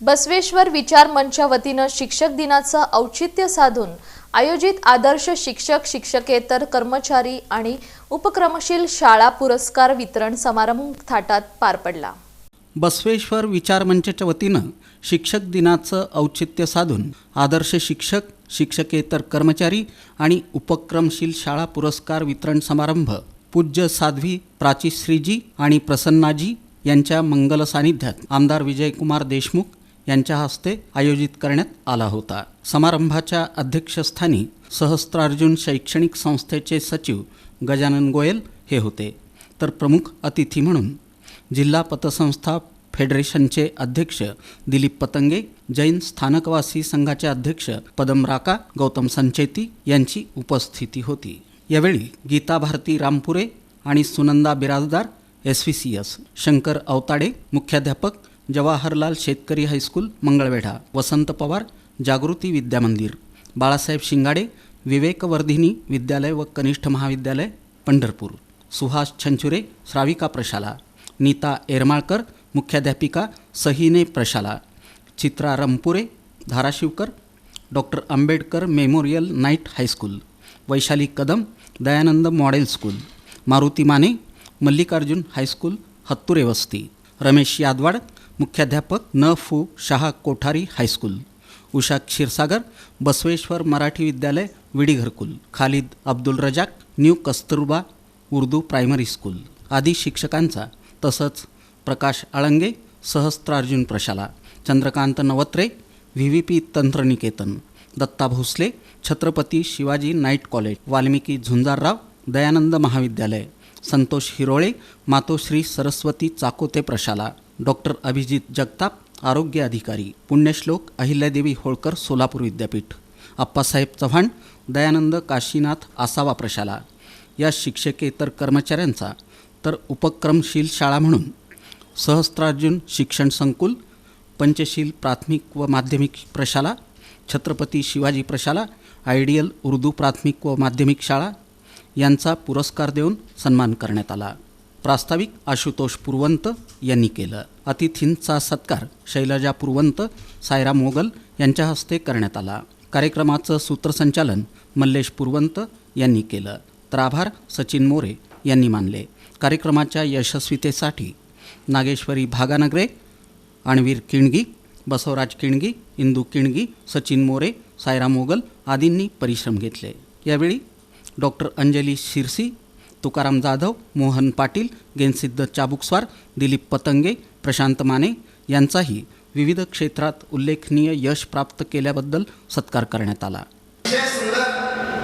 बसवेश्वर विचार मंचच्या वतीनं शिक्षक दिनाचं औचित्य साधून आयोजित आदर्श शिक्षक शिक्षकेतर कर्मचारी आणि उपक्रमशील शाळा पुरस्कार वितरण समारंभ थाटात पार पडला. बसवेश्वर विचार मंचच्या वतीनं शिक्षक दिनाचं औचित्य साधून आदर्श शिक्षक शिक्षकेतर कर्मचारी आणि उपक्रमशील शाळा पुरस्कार वितरण समारंभ पूज्य साध्वी प्राची श्रीजी आणि प्रसन्नाजी यांच्या मंगल सानिध्यात आमदार विजयकुमार देशमुख यांच्या हस्ते आयोजित करण्यात आला होता. समारंभाच्या अध्यक्षस्थानी सहस्त्रार्जुन शैक्षणिक संस्थेचे सचिव गजानन गोयल हे होते. तर प्रमुख अतिथी म्हणून जिल्हा पतसंस्था फेडरेशनचे अध्यक्ष दिलीप पतंगे जैन स्थानकवासी संघाचे अध्यक्ष पदम राका गौतम संचेती यांची उपस्थिती होती. यावेळी गीता भारती रामपुरे आणि Sunanda Birajdar S V C S Shankar Awatade मुख्याध्यापक जवाहरलाल शेतकरी हायस्कूल मंगळवेढा. वसंत पवार जागृती विद्यामंदिर. बाळासाहेब शिंगाडे विवेकवर्धिनी विद्यालय व कनिष्ठ महाविद्यालय पंढरपूर. सुहास छंचुरे श्राविका प्रशाला. नीता एरमाळकर मुख्याध्यापिका सहिने प्रशाला. Chitra Rampure Dharashivkar doctor Ambedkar memorial night high school Vaishali Kadam Dayanand model school. Maruti Mane Mallikarjun high school Hatture वस्ती. रमेश यादवाड मुख्याध्यापक न फू शहा कोठारी हायस्कूल उषा क्षीरसागर बसवेश्वर मराठी विद्यालय विडी घरकुल Khalid Abdul Razak new Kasturba Urdu primary school. आदी शिक्षकांचा तसंच प्रकाश आळंगे सहस्त्रार्जुन प्रशाला Chandrakant Navatre V V P तंत्रनिकेतन दत्ता भोसले छत्रपती शिवाजी नाईट कॉलेज वाल्मिकी झुंजारराव दयानंद महाविद्यालय संतोष हिरोळे मातोश्री सरस्वती चाकोते प्रशाला डॉक्टर अभिजित जगताप आरोग्य अधिकारी पुण्यश्लोक अहिल्यादेवी होळकर सोलापूर विद्यापीठ. अप्पासाहेब चव्हाण दयानंद काशीनाथ आसावा प्रशाला. या शिक्षकेतर कर्मचाऱ्यांचा तर उपक्रमशील शाळा म्हणून सहस्त्रार्जुन शिक्षण संकुल पंचशील प्राथमिक व माध्यमिक प्रशाला छत्रपती शिवाजी प्रशाला आयडियल उर्दू प्राथमिक व माध्यमिक शाळा यांचा पुरस्कार देऊन सन्मान करण्यात आला. प्रास्ताविक आशुतोष पुरवंत यांनी केलं. अतिथींचा सत्कार शैलजा पुरवंत सायरा मोगल यांच्या हस्ते करण्यात आला. कार्यक्रमाचं सूत्रसंचालन मल्लेश पुरवंत यांनी केलं. तर आभार सचिन मोरे यांनी मानले. कार्यक्रमाच्या यशस्वीतेसाठी नागेश्वरी भागानगरे आणवीर किणगी बसवराज किणगी इंदू किणगी सचिन मोरे सायरा मोगल आदींनी परिश्रम घेतले. यावेळी डॉक्टर अंजली शिरसी तुकाराम जाधव मोहन पाटील गेनसिद्ध चाबुकस्वार दिलीप पतंगे प्रशांत माने यांचाही विविध क्षेत्रात उल्लेखनीय यश प्राप्त केल्याबद्दल सत्कार करण्यात आला.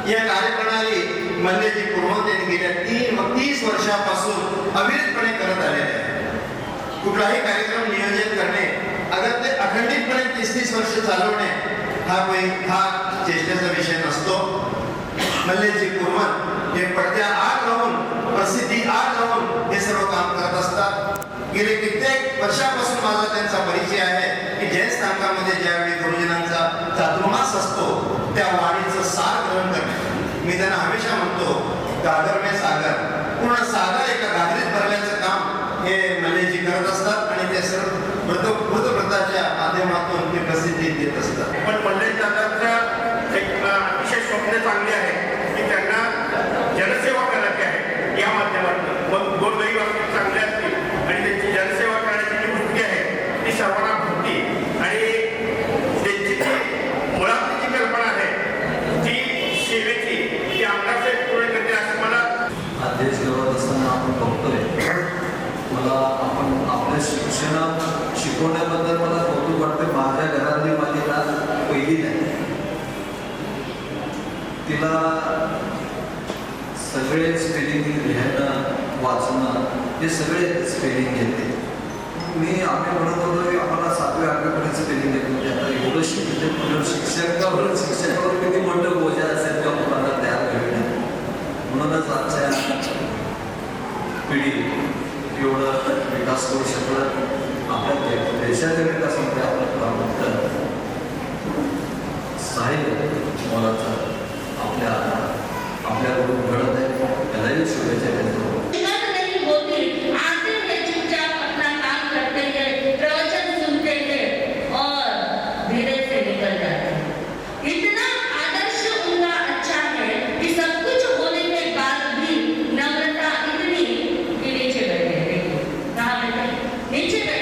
या कार्यप्रणाली म्हणजे मल्लेजी पूर्वत यांनी गेल्या तीन तीस वर्षापासून अविरतपणे करत आलेले आहे. कुठलाही कार्यक्रम नियोजित करणे अगर ते अखंडितपणे तीस तीस वर्ष चालवणे हा काही हा चेष्टेचा विषय नसतो. म्हणजे मल्लेजी पूर्वत हे पडत्या आठ वर्षापासून माझा त्यांचा परिचय आहे की जैन स्थानकामध्ये ज्यावेळी गुरुजनांचा चातुर्मास असतो त्या वाणीचं सार ग्रहण करणे. मी त्यांना हमेशा म्हणतो गागर में सागर. पूर्ण सागर एका गागरीत भरल्याचं काम हे मल्लेजी करत असतात आणि ते सर्व मृत मृतप्रताच्या माध्यमातून ते प्रसिद्धी देत असतात पण मंडळी दादांचं एक अ, अतिशय स्वप्न चांगले आहे की त्यांना जनसेवा करायची आहे या माध्यमातून मग गोरगरीब असतील चांगले असतील आणि त्यांची जनसेवा करण्याची जी वृत्ती आहे ती सर्वांना भरती आणि त्यांची जी मुळातली जी कल्पना आहे ती सेवेची ती आमदार साहेब पूर्ण करते असं मला हा देश घडवत असताना आपण बघतोय मला आपण आपल्या शिक्षणा शिकवण्याबद्दल मला कौतुक वाटते माझ्या घरातली माझी नात पहिली नाही. तिला सगळे स्पेलिंग लिहायला वाचणं हे सगळे स्पेलिंग घेते. मी आम्ही म्हणत होतो की आम्हाला सातव्या आठव्यापर्यंत स्पेलिंग येत होते. आता एवढं शिकते पुढे शिक्षकावर शिक्षकावर किती मोठं बोजा असेल त्या मुलांना तयार करणे म्हणूनच आजच्या पिढी एवढं विकास करू शकलं म्हणजे आपल्या दे- देशाच्या विकासामध्ये आपलं प्रामुख्यानं साहित्य मोलाचं आपल्या Mentira.